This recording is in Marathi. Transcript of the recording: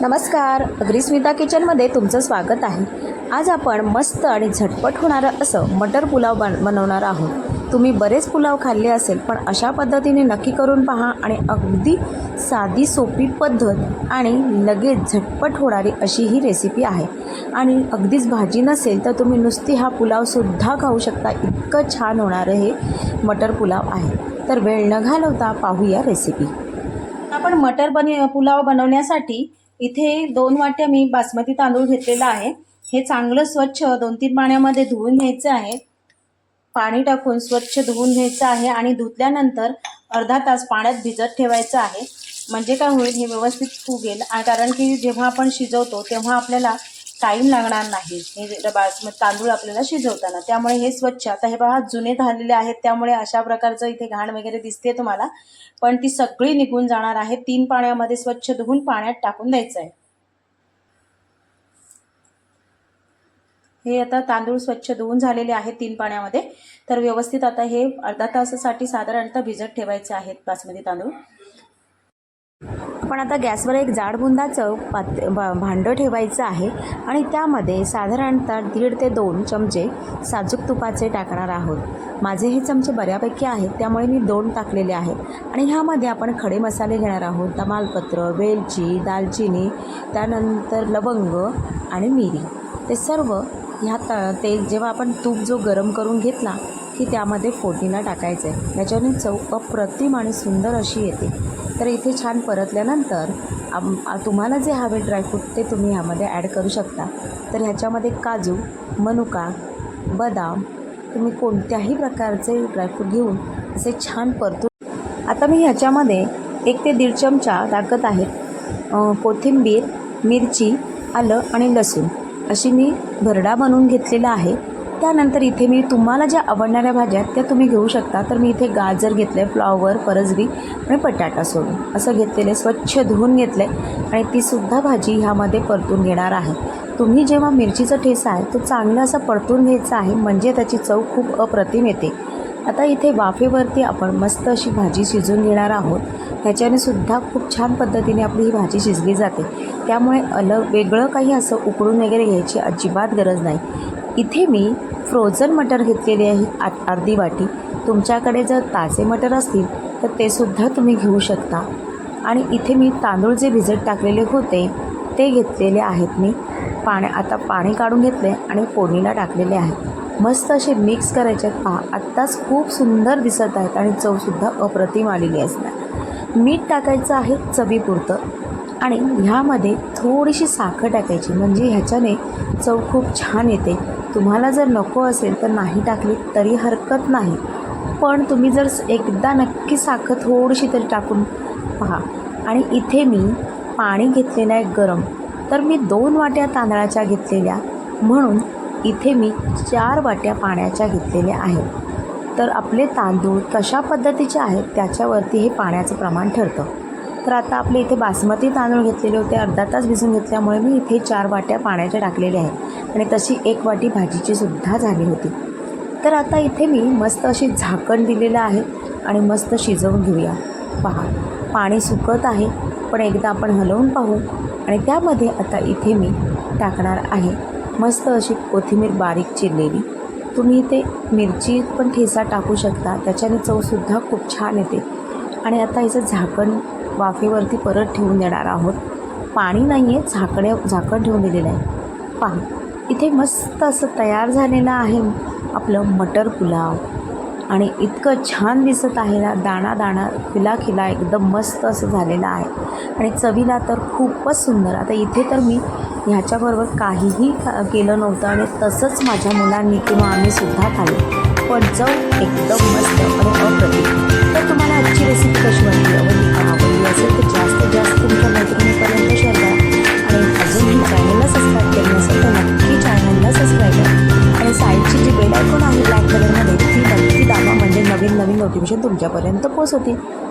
नमस्कार अग्रिस्मिता किचनमध्ये तुमचं स्वागत आहे. आज आपण मस्त आणि झटपट होणारं असं मटर पुलाव बन बनवणार आहोत. तुम्ही बरेच पुलाव खाल्ले असेल पण अशा पद्धतीने नक्की करून पहा आणि अगदी साधी सोपी पद्धत आणि लगेच झटपट होणारी अशी ही रेसिपी आहे. आणि अगदीच भाजी नसेल तर तुम्ही नुसती हा पुलावसुद्धा खाऊ शकता. इतकं छान होणारं हे मटर पुलाव आहे. तर वेळ न घालवता पाहूया रेसिपी आपण मटर बने पुलाव बनवण्यासाठी इथे दोन वाट्या मी बासमती तांदूळ घेतलेला आहे. हे चांगलं स्वच्छ दोन तीन पाण्यामध्ये धुवून घ्यायचं आहे. पाणी टाकून स्वच्छ धुवून घ्यायचं आहे आणि धुतल्यानंतर अर्धा तास पाण्यात भिजत ठेवायचं आहे. म्हणजे काय होईल हे व्यवस्थित फुगेल. कारण की जेव्हा आपण शिजवतो तेव्हा आपल्याला टाईम लागणार नाही. हे बासमती तांदूळ आपल्याला शिजवताना. त्यामुळे हे स्वच्छ. आता हे बघा जुने झालेले आहेत. त्यामुळे अशा प्रकारचं इथे घाण वगैरे दिसते तुम्हाला. पण ती सगळी निघून जाणार आहे. तीन पाण्यामध्ये स्वच्छ धुवून पाण्यात टाकून द्यायचं आहे. हे आता तांदूळ स्वच्छ धुवून झालेले आहेत तीन पाण्यामध्ये. तर व्यवस्थित आता हे अर्धा तासासाठी साधारणतः भिजत ठेवायचे आहेत बासमती तांदूळ. पण आता गॅसवर एक जाड बुंदाचं पात भा भांडं ठेवायचं आहे आणि त्यामध्ये साधारणतः दीड ते दोन चमचे साजूक तुपाचे टाकणार आहोत. माझे हे चमचे बऱ्यापैकी आहेत त्यामुळे मी दोन टाकलेले आहेत. आणि ह्यामध्ये आपण खडे मसाले घेणार आहोत तमालपत्र वेलची दालचिनी त्यानंतर लवंग आणि मिरी. ते सर्व ह्या त ते जेव्हा आपण तूप जो गरम करून घेतला की त्यामध्ये फोडणीला टाकायचं आहे याच्याने चव अप्रतिम आणि सुंदर अशी येते. तर इथे छान परतल्यानंतर आम तुम्हाला जे हवे ड्रायफ्रूट ते तुम्ही ह्यामध्ये ॲड करू शकता. तर ह्याच्यामध्ये काजू मनुका बदाम तुम्ही कोणत्याही प्रकारचे ड्रायफ्रूट घेऊन असे छान परतून आता मी ह्याच्यामध्ये एक ते दीड चमचा टाकत आहे कोथिंबीर मिरची आलं आणि लसूण. अशी मी भरडा बनवून घेतलेला आहे. त्यानंतर इथे मी तुम्हाला ज्या आवडणाऱ्या भाज्या आहेत त्या तुम्ही घेऊ शकता. तर मी इथे गाजर घेतलं आहे फ्लॉवर परसबी आणि बटाटा सोडून. असं घेतलेलं स्वच्छ धुवून घेतलं आहे आणि तीसुद्धा भाजी ह्यामध्ये परतून घेणार आहे. तुम्ही जेव्हा मिरचीचा ठेसा आहे तो चांगला असा परतून घ्यायचा आहे म्हणजे त्याची चव खूप अप्रतिम येते. आता इथे वाफेवरती आपण मस्त अशी भाजी शिजून घेणार आहोत. ह्याच्याने सुद्धा खूप छान पद्धतीने आपली ही भाजी शिजली जाते. त्यामुळे अलग वेगळं काही असं उकळून वगैरे घ्यायची अजिबात गरज नाही. इथे मी फ्रोझन मटर घेतलेले आहे आ अर्धी वाटी. तुमच्याकडे जर ताजे मटर असतील तर ते सुद्धा तुम्ही घेऊ शकता. आणि इथे मी तांदूळ जे भिजत टाकलेले होते ते घेतलेले आहेत मी. पाण्या आता पाणी काढून घेतले आणि फोडणीला टाकलेले आहेत. मस्त असे मिक्स करायचे. आहेत पहा आत्ताच खूप सुंदर दिसत आहेत आणि चवसुद्धा अप्रतिम आलेली असणार. मीठ टाकायचं आहे चवीपुरतं. आणि ह्यामध्ये थोडीशी साखर टाकायची. म्हणजे ह्याच्याने चव खूप छान येते. तुम्हाला जर नको असेल तर नाही टाकली तरी हरकत नाही. पण तुम्ही जर एकदा नक्की साखर थोडीशी तरी टाकून पहा. आणि इथे मी पाणी घेतलेलं आहे गरम. तर मी दोन वाट्या तांदळाच्या घेतलेल्या म्हणून इथे मी चार वाट्या पाण्याच्या घेतलेल्या आहेत. तर आपले तांदूळ कशा पद्धतीचे आहेत त्याच्यावरती हे पाण्याचं प्रमाण ठरतं. तर आता आपले इथे बासमती तांदूळ घेतलेले होते अर्धा तास भिजून घेतल्यामुळे मी इथे चार वाट्या पाण्याच्या टाकलेल्या आहेत. आणि तशी एक वाटी भाजीची सुद्धा झाली होती. तर आता इथे मी मस्त अशी झाकण दिलेलं आहे आणि मस्त शिजवून घेऊया. पहा पाणी सुकत आहे पण एकदा आपण हलवून पाहू. आणि त्यामध्ये आता इथे मी टाकणार आहे मस्त अशी कोथिंबीर बारीक चिरलेली. तुम्ही इथे मिरची पण ठेसा टाकू शकता त्याच्याने चवसुद्धा खूप छान येते. आणि आता याचं झाकण वाफेवरती परत ठेवून देणार आहोत. पाणी नाही आहे झाकणे झाकण ठेवून दिलेलं आहे. पहा इथे मस्त असं तयार झालेलं आहे आपलं मटर पुलाव. आणि इतकं छान दिसत आहे ना दाणा दाणा खिला खिला एकदम मस्त असं झालेलं आहे. आणि चवीला तर खूपच सुंदर. आता इथे तर मी ह्याच्याबरोबर काहीही खा- केलं नव्हतं आणि तसंच माझ्या मुलांनी किंवा आम्ही सुद्धा खाल्लं. पण चव एकदम मस्त. आणि नोटिफिकेशन तुमच्यापर्यंत पोहोचवतील.